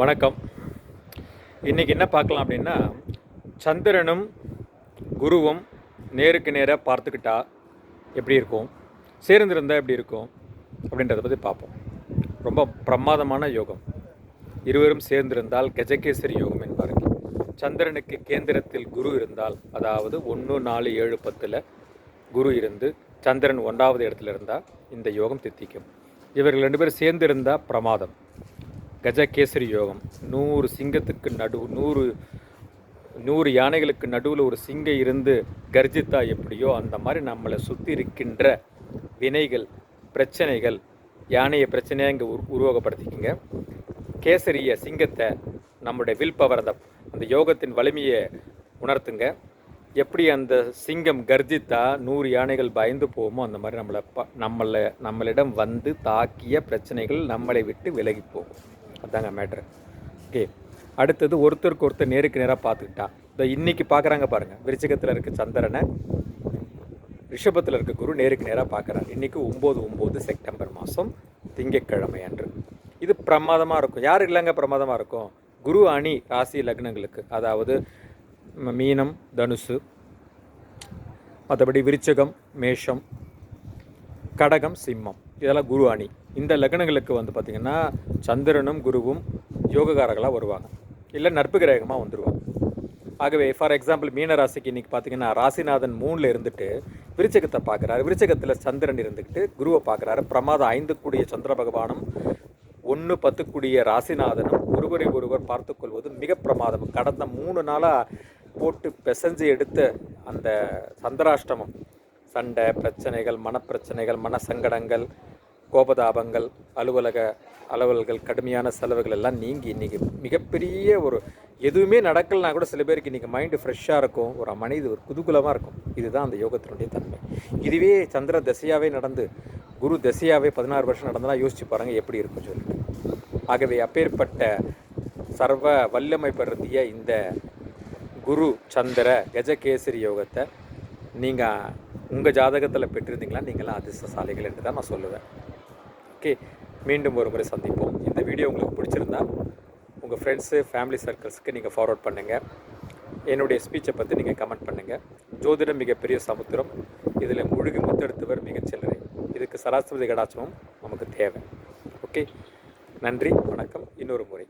வணக்கம். இன்றைக்கி என்ன பார்க்கலாம் அப்படின்னா சந்திரனும் குருவும் நேருக்கு நேராக பார்த்துக்கிட்டா எப்படி இருக்கும்? சேர்ந்திருந்தால் எப்படி இருக்கும்? அப்படின்றத பற்றி பார்ப்போம். ரொம்ப பிரமாதமான யோகம். இருவரும் சேர்ந்திருந்தால் கஜகேசரி யோகம் என்பார்கள் சந்திரனுக்கு கேந்திரத்தில் குரு இருந்தால் அதாவது ஒன்று நாலு ஏழு பத்தில் குரு இருந்து சந்திரன் ஒன்றாவது இடத்துல இருந்தால் இந்த யோகம் தித்திக்கும். இவர்கள் ரெண்டு பேரும் சேர்ந்து இருந்தால் பிரமாதம். கஜகேசரி யோகம். நூறு சிங்கத்துக்கு நடு நூறு நூறு யானைகளுக்கு நடுவில் ஒரு சிங்கம் இருந்து கர்ஜித்தா எப்படியோ அந்த மாதிரி நம்மளை சுற்றி இருக்கின்ற வினைகள் பிரச்சனைகள் யானையை பிரச்சனையாக இங்கே உரு உருவகப்படுத்திக்கங்க. கேசரிய சிங்கத்தை நம்முடைய வில் பவர் அந்த அந்த யோகத்தின் வலிமையை உணர்த்துங்க. எப்படி அந்த சிங்கம் கர்ஜித்தா நூறு யானைகள் பயந்து போகுமோ அந்த மாதிரி நம்மளை ப நம்மளை நம்மளிடம் வந்து தாக்கிய பிரச்சனைகள் நம்மளை விட்டு விலகி போகும். அதாங்க மேட்ரு ஓகே அடுத்தது ஒருத்தருக்கு ஒருத்தர் நேருக்கு நேராக பார்த்துக்கிட்டா. இந்த இன்றைக்கி பார்க்குறாங்க பாருங்கள் விருச்சிகத்தில் இருக்க சந்திரனை ரிஷபத்தில் இருக்க குரு நேருக்கு நேராக பார்க்குறாரு. இன்றைக்கி ஒம்பது ஒம்பது செப்டம்பர் மாதம் திங்கட்கிழமை அன்று. இது பிரமாதமாக இருக்கும். யார் இல்லைங்க பிரமாதமாக இருக்கும்? குரு அணி ராசி லக்னங்களுக்கு. அதாவது மீனம் தனுசு. மற்றபடி விருச்சகம் மேஷம் கடகம் சிம்மம். இதெல்லாம் குரு அணி இந்த லக்னங்களுக்கு வந்து பார்த்திங்கன்னா சந்திரனும் குருவும் யோககாரர்களாக வருவாங்க. இல்லை நட்பு கிரகமாக வந்துடுவாங்க ஆகவே ஃபார் எக்ஸாம்பிள் மீன ராசிக்கு இன்றைக்கி பார்த்தீங்கன்னா ராசிநாதன் மூணில் இருந்துட்டு விருச்சகத்தை பார்க்குறாரு விருச்சகத்தில் சந்திரன் இருந்துக்கிட்டு குருவை பார்க்குறாரு பிரமாதம் ஐந்து கூடிய சந்திர பகவானும் ஒன்று பத்து கூடிய ராசிநாதனும் ஒருவரை ஒருவர் பார்த்துக்கொள்வது மிக பிரமாதம். கடந்த மூணு நாளாக போட்டு பிசைஞ்சு எடுத்த அந்த சந்திராஷ்டமம். சண்டை பிரச்சனைகள் மனப்பிரச்சனைகள் மனசங்கடங்கள் கோபதாபங்கள் அலுவலக அலுவல்கள் கடுமையான செலவுகள் எல்லாம் நீங்கி இன்றைக்கி மிகப்பெரிய ஒரு எதுவுமே நடக்கலைன்னா கூட சில பேருக்கு இன்றைக்கி மைண்டு ஃப்ரெஷ்ஷாக இருக்கும். ஒரு மனித ஒரு குதூகலமாக இருக்கும். இதுதான் அந்த யோகத்தினுடைய தன்மை. இதுவே சந்திர திசையாகவே நடந்து குரு திசையாகவே பதினாறு வருஷம் நடந்தனா யோசிச்சு பாருங்கள் எப்படி இருக்கும்னு சொல்லிட்டு. ஆகவே அப்பேற்பட்ட சர்வ வல்லமை பெறுத்திய இந்த குரு சந்திர கஜகேசரி யோகத்தை நீங்கள் உங்கள் ஜாதகத்தில் பெற்றிருந்தீங்களா? நீங்களாம் அதிர்ஷ்டசாலிகள் என்று தான் நான் சொல்லுவேன். ஓகே மீண்டும் ஒரு முறை சந்திப்போம். இந்த வீடியோ உங்களுக்கு பிடிச்சிருந்தா உங்கள் ஃப்ரெண்ட்ஸு ஃபேமிலி சர்க்கிள்ஸ்க்கு நீங்கள் ஃபார்வர்ட் பண்ணுங்கள் என்னுடைய ஸ்பீச்சை பற்றி நீங்கள் கமெண்ட் பண்ணுங்கள் ஜோதிடம் மிகப்பெரிய சமுத்திரம். இதில் முழுகி முத்தெடுத்தவர் மிகச்சில்லறை இதுக்கு சராஸ்வதி கடாச்சமும் நமக்கு தேவை. ஓகே நன்றி வணக்கம். இன்னொரு முறை.